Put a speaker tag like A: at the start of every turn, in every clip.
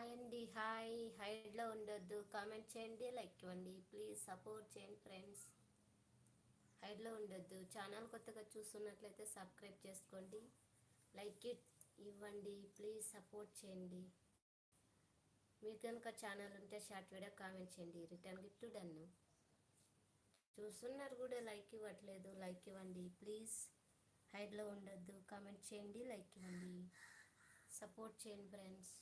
A: Hi అండి hi. హైడ్లో ఉండొద్దు. Comment చేయండి లైక్ ఇవ్వండి. ప్లీజ్ సపోర్ట్ చేయండి ఫ్రెండ్స్. హైడ్లో ఉండొద్దు. ఛానల్ కొత్తగా చూస్తున్నట్లయితే సబ్స్క్రైబ్ చేసుకోండి. లైక్ ఇట్ ఇవ్వండి. ప్లీజ్ సపోర్ట్ చేయండి. మీకు కనుక ఛానల్ ఉంటే షార్ట్ వీడియో కామెంట్ చేయండి. రిటర్న్ గిఫ్ట్ డన్ను చూస్తున్నారు కూడా లైక్ ఇవ్వట్లేదు. లైక్ ఇవ్వండి. ప్లీజ్ హైడ్లో ఉండొద్దు. కామెంట్ చేయండి లైక్ ఇవ్వండి. సపోర్ట్ చేయండి ఫ్రెండ్స్.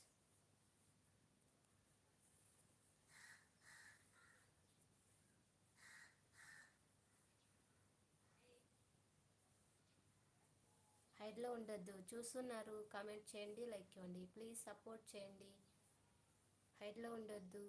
A: హైడ్లో ఉండొద్దు. చూస్తున్నారు. కామెంట్ చేయండి లైక్ ఇవ్వండి. ప్లీజ్ సపోర్ట్ చేయండి. హైడ్లో ఉండొద్దు.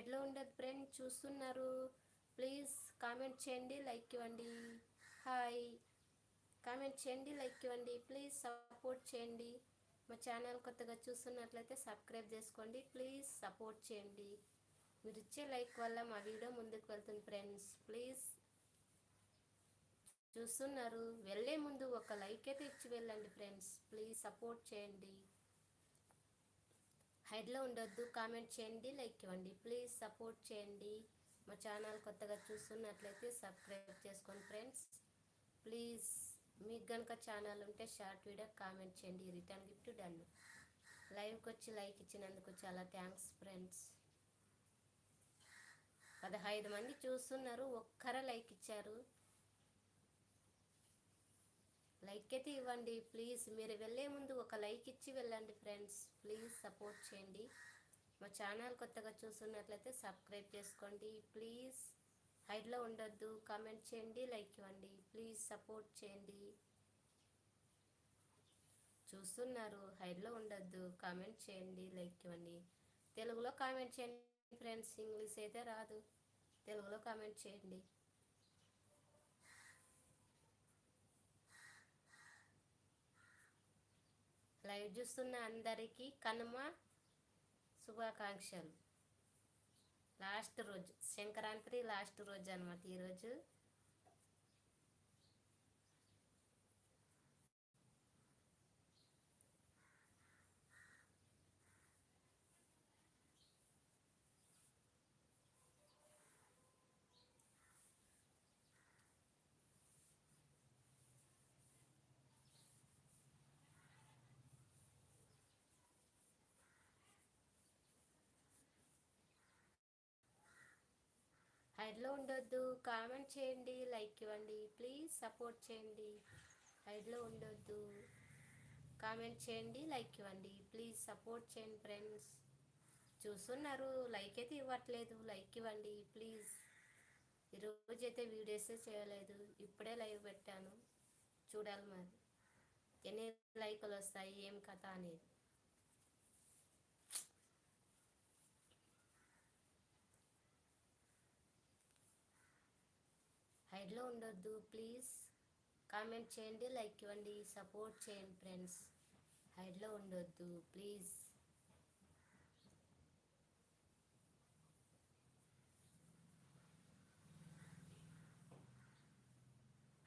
A: సైడ్లో ఉండదు ఫ్రెండ్ చూస్తున్నారు. ప్లీజ్ కామెంట్ చేయండి లైక్ ఇవ్వండి. హాయ్. కామెంట్ చేయండి లైక్ ఇవ్వండి. ప్లీజ్ సపోర్ట్ చేయండి. మా ఛానల్ కొత్తగా చూస్తున్నట్లయితే సబ్స్క్రైబ్ చేసుకోండి. ప్లీజ్ సపోర్ట్ చేయండి. మీరు ఇచ్చే లైక్ వల్ల మా వీడియో ముందుకు వెళ్తుంది ఫ్రెండ్స్. ప్లీజ్. చూస్తున్నారు. వెళ్ళే ముందు ఒక లైక్ అయితే ఇచ్చి వెళ్ళండి ఫ్రెండ్స్. ప్లీజ్ సపోర్ట్ చేయండి. హైడ్లో ఉండొద్దు కామెంట్ చేయండి లైక్ ఇవ్వండి. ప్లీజ్ సపోర్ట్ చేయండి. మా ఛానల్ కొత్తగా చూస్తున్నట్లయితే సబ్స్క్రైబ్ చేసుకోండి ఫ్రెండ్స్. ప్లీజ్ మీకు కనుక ఛానల్ ఉంటే షార్ట్ వీడియో కామెంట్ చేయండి. Return gift done. లైవ్కి వచ్చి లైక్ ఇచ్చినందుకు చాలా థ్యాంక్స్ ఫ్రెండ్స్. పదహైదు మంది చూస్తున్నారు ఒక్కరే లైక్ ఇచ్చారు. లైక్ అయితే ఇవ్వండి ప్లీజ్. మీరు వెళ్ళే ముందు ఒక లైక్ ఇచ్చి వెళ్ళండి ఫ్రెండ్స్. ప్లీజ్ సపోర్ట్ చేయండి. మా ఛానల్ కొత్తగా చూస్తున్నట్లయితే సబ్స్క్రైబ్ చేసుకోండి. ప్లీజ్ హైడ్లో ఉండొద్దు. కామెంట్ చేయండి లైక్ ఇవ్వండి. ప్లీజ్ సపోర్ట్ చేయండి. చూస్తున్నారు హైడ్లో ఉండొద్దు. కామెంట్ చేయండి లైక్ ఇవ్వండి. తెలుగులో కామెంట్ చేయండి ఫ్రెండ్స్. ఇంగ్లీష్ అయితే రాదు. తెలుగులో కామెంట్ చేయండి. లైవ్ చూస్తున్న అందరికీ కనుమ శుభాకాంక్షలు. లాస్ట్ రోజు సంక్రాంతి లాస్ట్ రోజు అనమాట ఈరోజు హైడ్లో ఉండొద్దు. కామెంట్ చేయండి లైక్ ఇవ్వండి. ప్లీజ్ సపోర్ట్ చేయండి. హైడ్లో ఉండొద్దు. కామెంట్ చేయండి లైక్ ఇవ్వండి. ప్లీజ్ సపోర్ట్ చేయండి ఫ్రెండ్స్. చూస్తున్నారు లైక్ అయితే ఇవ్వట్లేదు. లైక్ ఇవ్వండి ప్లీజ్. ఈరోజు అయితే వీడియోసే చేయలేదు. ఇప్పుడే లైవ్ పెట్టాను. చూడాలి మరి. ఎన్ని లైకులు వస్తాయి? ఏం కథ అనేది. హైడ్లో ఉండొద్దు ప్లీజ్. కామెంట్ చేయండి లైక్ ఇవ్వండి సపోర్ట్ చేయండి ఫ్రెండ్స్. హైడ్లో ఉండొద్దు ప్లీజ్.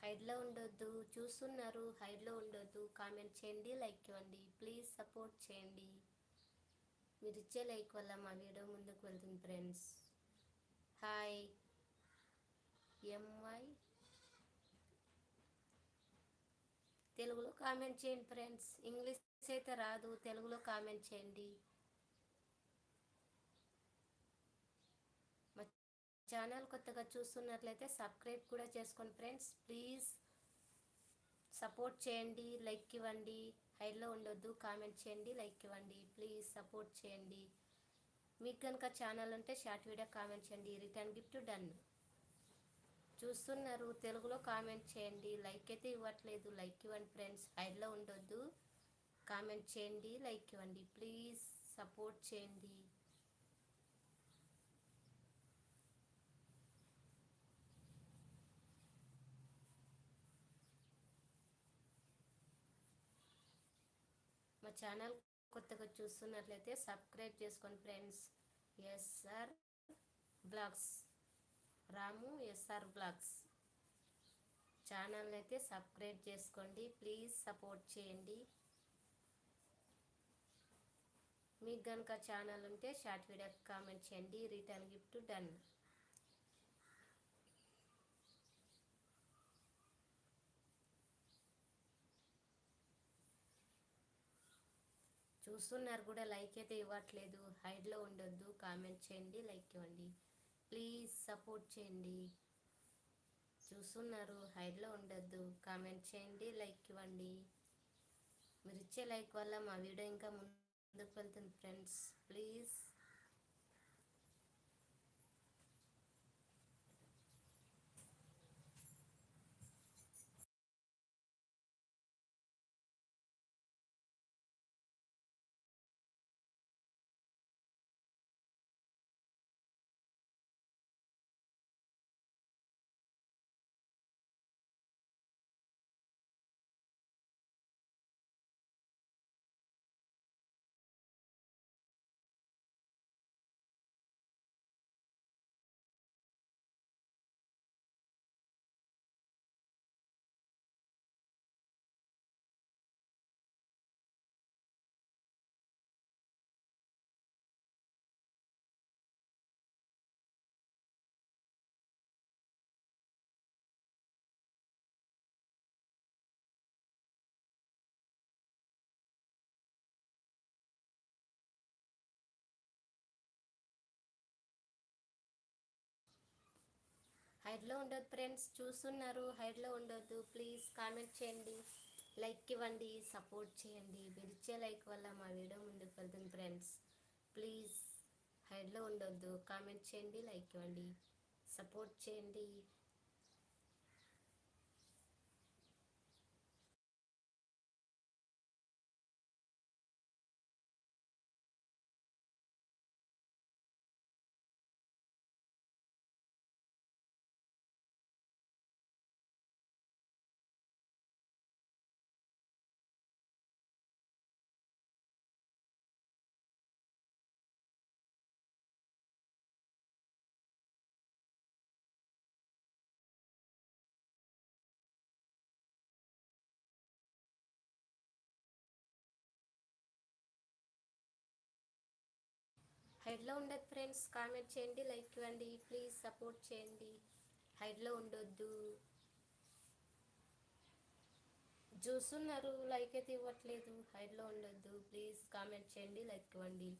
A: హైడ్లో ఉండొద్దు చూస్తున్నారు హైడ్లో ఉండొద్దు. కామెంట్ చేయండి లైక్ ఇవ్వండి ప్లీజ్ సపోర్ట్ చేయండి. మీరు ఇచ్చే లైక్ వల్ల మా వీడియో ముందుకు వెళ్తుంది ఫ్రెండ్స్. హాయ్. ఎంవై తెలుగులో కామెంట్ చేయండి ఫ్రెండ్స్ ఇంగ్లీష్ అయితే రాదు తెలుగులో కామెంట్ చేయండి. మా ఛానల్ కొత్తగా చూస్తున్నట్లయితే సబ్స్క్రైబ్ కూడా చేసుకోండి ఫ్రెండ్స్ ప్లీజ్ సపోర్ట్ చేయండి లైక్ ఇవ్వండి. హైలో ఉండొద్దు కామెంట్ చేయండి లైక్ ఇవ్వండి. ప్లీజ్ సపోర్ట్ చేయండి. మీకు కనుక ఛానల్ ఉంటే షార్ట్ వీడియో కామెంట్ చేయండి. రిటర్న్ గిఫ్ట్ డన్ చూస్తున్నారు. తెలుగులో కామెంట్ చేయండి. లైక్ అయితే ఇవ్వట్లేదు. లైక్ ఇవ్వండి ఫ్రెండ్స్. హైడ్లో ఉండొద్దు. కామెంట్ చేయండి. లైక్ ఇవ్వండి. ప్లీజ్ సపోర్ట్ చేయండి. మా ఛానల్ కొత్తగా చూస్తున్నట్లయితే సబ్స్క్రైబ్ చేసుకోండి friends. S sir vlogs Ramu SR vlogs ఛానల్ని అయితే సబ్స్క్రైబ్ చేసుకోండి. ప్లీజ్ సపోర్ట్ చేయండి. మీకు కనుక ఛానల్ ఉంటే షార్ట్ వీడియో కామెంట్ చేయండి. Return gift done. చూస్తున్నారు కూడా లైక్ అయితే ఇవ్వట్లేదు. హైడ్లో ఉండొద్దు. కామెంట్ చేయండి. లైక్ ఇవ్వండి. ప్లీజ్ సపోర్ట్ చేయండి. చూస్తున్నారు హైడ్లో ఉండొద్దు. కామెంట్ చేయండి లైక్ ఇవ్వండి. మీరు ఇచ్చే లైక్ వల్ల మా వీడియో ఇంకా ముందుకు వెళ్తుంది ఫ్రెండ్స్. ప్లీజ్. హైడ్లో ఉండొద్దు ఫ్రెండ్స్ చూస్తున్నారు. హైడ్లో ఉండొద్దు. ప్లీజ్ కామెంట్ చేయండి. లైక్ ఇవ్వండి. సపోర్ట్ చేయండి. మీరు లైక్ వల్ల మా వీడియో ముందుకు వెళ్తుంది ఫ్రెండ్స్. ప్లీజ్ హైడ్లో ఉండొద్దు. కామెంట్ చేయండి. లైక్ ఇవ్వండి. సపోర్ట్ చేయండి. హైడ్లో ఉండదు ఫ్రెండ్స్ కామెంట్ చేయండి లైక్ ఇవ్వండి ప్లీజ్ సపోర్ట్ చేయండి. హైడ్లో ఉండొద్దు. చూస్తున్నారు లైక్ అయితే ఇవ్వట్లేదు. హైడ్లో ఉండొద్దు. ప్లీజ్ కామెంట్ చేయండి లైక్ ఇవ్వండి.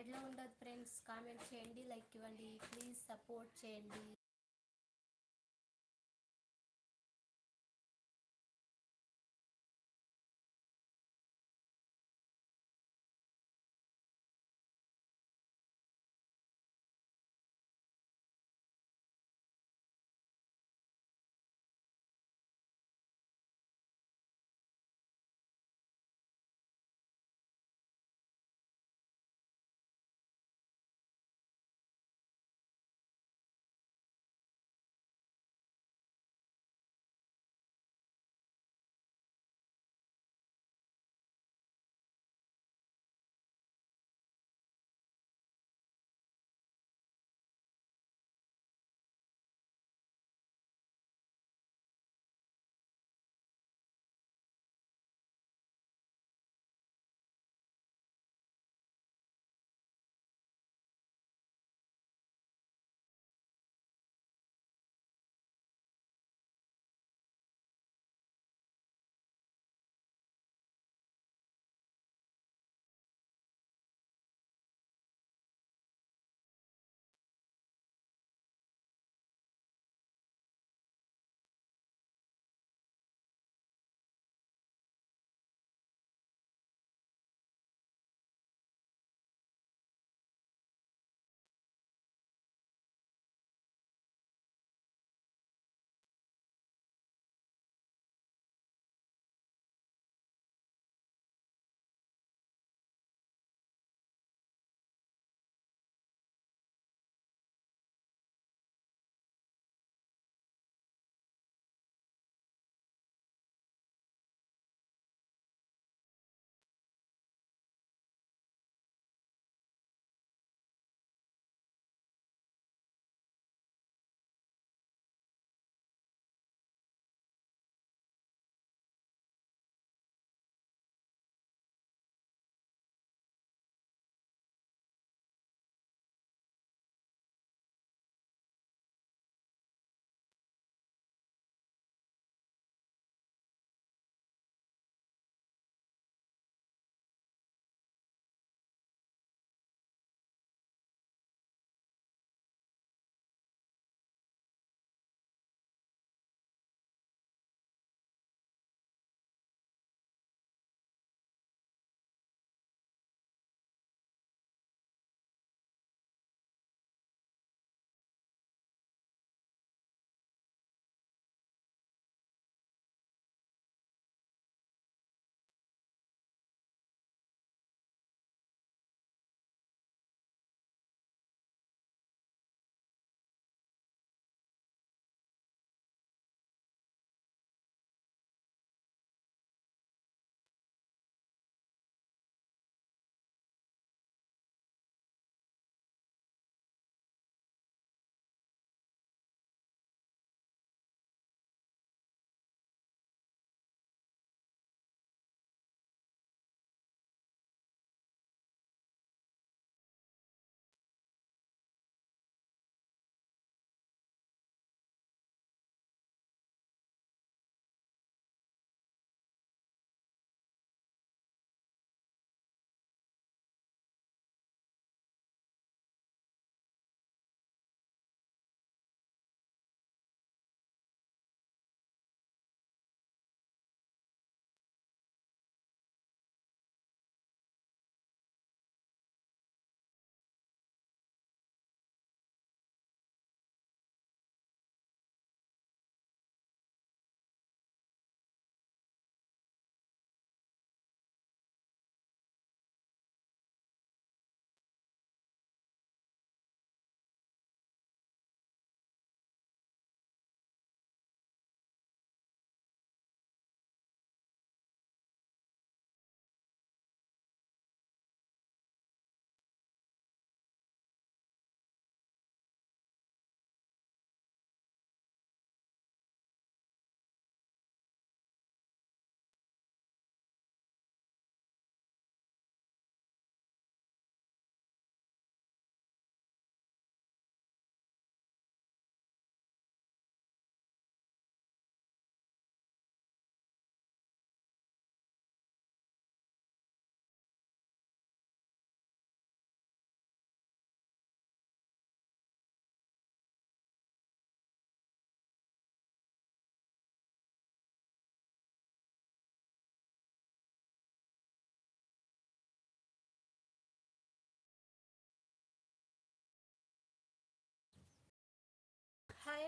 A: సైడ్లో ఉండదు ఫ్రెండ్స్. కామెంట్ చేయండి లైక్ ఇవ్వండి. ప్లీజ్ సపోర్ట్ చేయండి.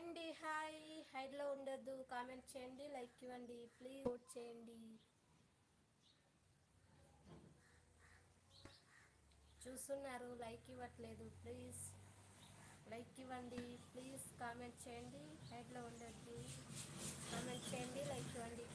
A: అండి హాయ్. హైడ్లో ఉండొద్దు. కామెంట్ చేయండి లైక్ ఇవ్వండి. ప్లీజ్ ఓట్ చేయండి. చూస్తున్నారు లైక్ ఇవ్వట్లేదు. ప్లీజ్ లైక్ ఇవ్వండి. ప్లీజ్ కామెంట్ చేయండి. హైడ్లో ఉండొద్దు. కామెంట్ చేయండి లైక్ ఇవ్వండి.